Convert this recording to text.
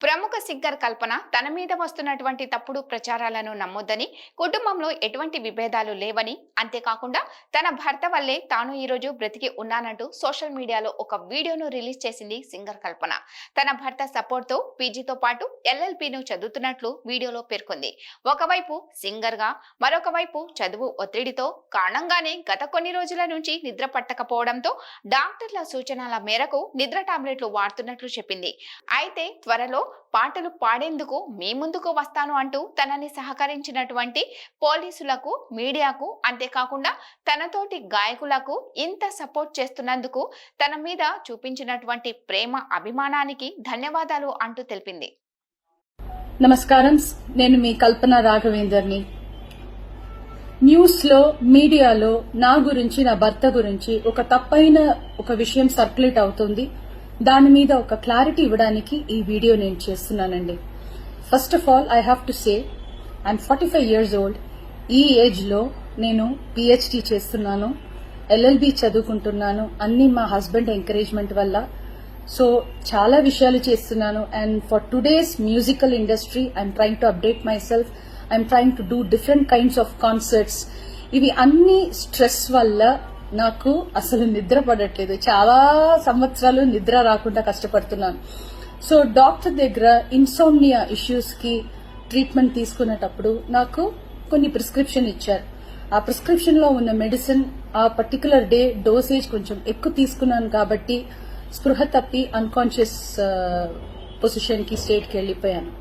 ప్రముఖ సింగర్ కల్పన తన మీద వస్తున్నటువంటి తప్పుడు ప్రచారాలను నమ్మొద్దని కుటుంబంలో ఎటువంటి విభేదాలు లేవని అంతేకాకుండా తన భర్త వల్లే తాను ఈరోజు బ్రతికి ఉన్నానంటూ సోషల్ మీడియాలో ఒక వీడియోను రిలీజ్ చేసింది సింగర్ కల్పన. తన భర్త సపోర్ట్తో పీజీతో పాటు ఎల్ఎల్పిను చదువుతున్నట్లు వీడియోలో పేర్కొంది. ఒకవైపు సింగర్గా మరొక వైపు చదువు ఒత్తిడితో కారణంగానే గత కొన్ని రోజుల నుంచి నిద్ర పట్టకపోవడంతో డాక్టర్ల సూచనల మేరకు నిద్ర టాబ్లెట్లు వాడుతున్నట్లు చెప్పింది. అయితే త్వరలో పాటలు పాడేందుకు మీ ముందుకు వస్తాను అంటూ తనని సహకరించినటువంటి పోలీసులకు మీడియాకు అంతేకాకుండా తనతోటి గాయకులకు ఇంత సపోర్ట్ చేస్తున్నందుకు తన మీద చూపించినటువంటి ప్రేమ అభిమానానికి ధన్యవాదాలు అంటూ తెలిపింది. నమస్కారం. నేను మీ కల్పన రాఘవేందర్ని. న్యూస్లో మీడియాలో నా గురించి నా భర్త గురించి ఒక తప్పైన ఒక విషయం సర్క్యులేట్ అవుతుంది. దాని మీద ఒక క్లారిటీ ఇవ్వడానికి ఈ వీడియో నేను చేస్తున్నానండి. First of all I have to say I'm forty five years old ఈ ఏజ్లో నేను పిహెచ్డి చేస్తున్నాను. ఎల్ఎల్బి చదువుకుంటున్నాను. అన్ని మా హస్బెండ్ ఎంకరేజ్మెంట్ వల్ల. సో చాలా విషయాలు చేస్తున్నాను. And for today's musical industry I'm trying to update myself I'm trying to do different kinds of concerts ఇవి అన్ని స్ట్రెస్ వల్ల నాకు అసలు నిద్ర పడట్లేదు. చాలా సంవత్సరాలు నిద్ర రాకుండా కష్టపడుతున్నాను. సో డాక్టర్ దగ్గర ఇన్సోమ్నియా ఇష్యూస్కి ట్రీట్మెంట్ తీసుకునేటప్పుడు నాకు కొన్ని ప్రిస్క్రిప్షన్ ఇచ్చారు. ఆ ప్రిస్క్రిప్షన్లో ఉన్న మెడిసిన్ ఆ పర్టికులర్ డే డోసేజ్ కొంచెం ఎక్కువ తీసుకున్నాను కాబట్టి స్పృహ తప్పి అన్కాన్షియస్ పొజిషన్ uh, కి స్టేట్కి వెళ్ళిపోయాను.